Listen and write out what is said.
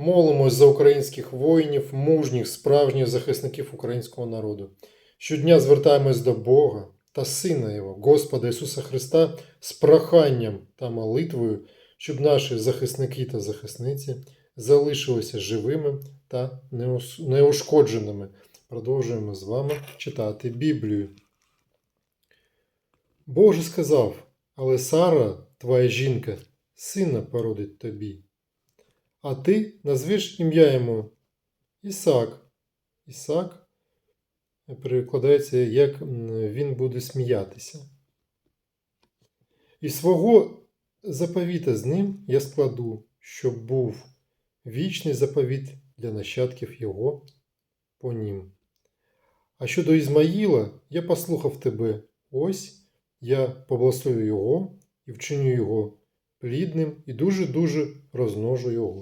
Молимось за українських воїнів, мужніх, справжніх захисників українського народу. Щодня звертаємось до Бога та Сина Його, Господа Ісуса Христа, з проханням та молитвою, щоб наші захисники та захисниці залишилися живими та неушкодженими. Продовжуємо з вами читати Біблію. Бог же сказав, але Сара, твоя жінка, сина породить тобі. А ти назвеш ім'я йому Ісак. Ісак перекладається, як він буде сміятися. І свого заповіта з ним я складу, щоб був вічний заповіт для нащадків його по нім. А щодо Ізмаїла, я послухав тебе. Ось я поблагословлю його і вчиню його плідним і дуже-дуже розмножу його.